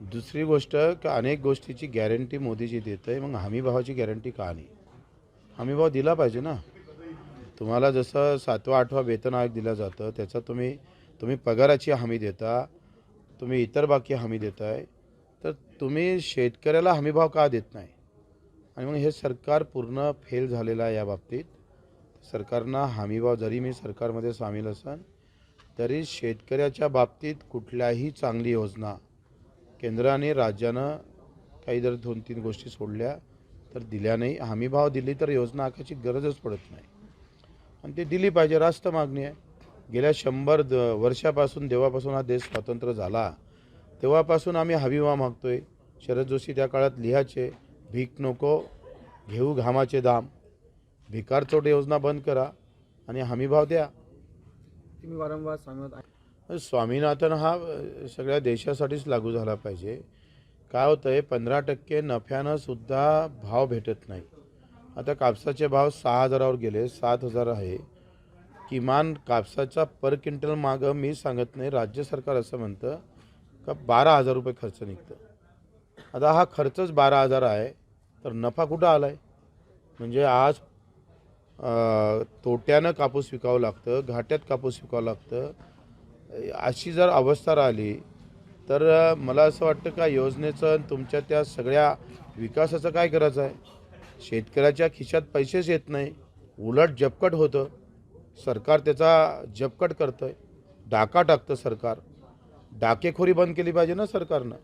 दुसरी गोष्ट का अनेक गोष्टीची गॅरंटी मोदीजी देत आहे मग हमीभावाची गॅरंटी का नाही? हमीभाव दिला पाहिजे ना. तुम्हाला जसं सातवा आठवा वेतन आयोग दिलं जातं त्याचा तुम्ही तुम्ही पगाराची हमी देता तुम्ही इतर बाकी हमी देताय तर तुम्ही शेतकऱ्याला हमीभाव का देत नाही? आणि मग हे सरकार पूर्ण फेल झालेलं आहे या बाबतीत. सरकारनं हमीभाव जरी मी सरकारमध्ये सामील असेन तरी शेतकऱ्याच्या बाबतीत कुठल्याही चांगली योजना केंद्राने राज्यानं काही जर दोन तीन गोष्टी सोडल्या तर दिल्या नाही. हमीभाव दिली तर योजना आखायची गरजच पडत नाही. आणि ते दिली पाहिजे रास्त मागणी आहे. गेल्या शंभर द वर्षापासून जेव्हापासून हा देश स्वतंत्र झाला. तेव्हापासून आम्ही हमीभाव मागतोय. शरद जोशी त्या काळात लिहायचे भीक नको घेऊ घामाचे दाम. भिकारचोट योजना बंद करा आणि हमीभाव द्या. तुम्ही वारंवार सांगत स्वामीनाथन हा सगळ्या देशासाठीच लागू झाला पाहिजे. काय होतं आहे पंधरा टक्के नफ्यानं सुद्धा भाव भेटत नाही. आता कापसाचे भाव सहा हजारावर गेले सात हजार आहे. किमान कापसाचा पर क्विंटल मागं मी सांगत नाही राज्य सरकार असं म्हणतं का बारा हजार रुपये खर्च निघतं. आता हा खर्चच बारा हजार आहे तर नफा कुठं आला आहे म्हणजे आज तोट्यानं कापूस विकावं लागतं घाट्यात कापूस विकावं लागतं अशी जर अवस्था राहिली तर मला असं वाटतं का योजनेचं आणि तुमच्या त्या सगळ्या विकासाचं काय करायचं आहे? शेतकऱ्याच्या खिशात पैसेच येत नाही. उलट जपकट होतं. सरकार त्याचा जपकट करतं आहे डाका टाकतं सरकार. डाकेखोरी बंद केली पाहिजे ना सरकारनं.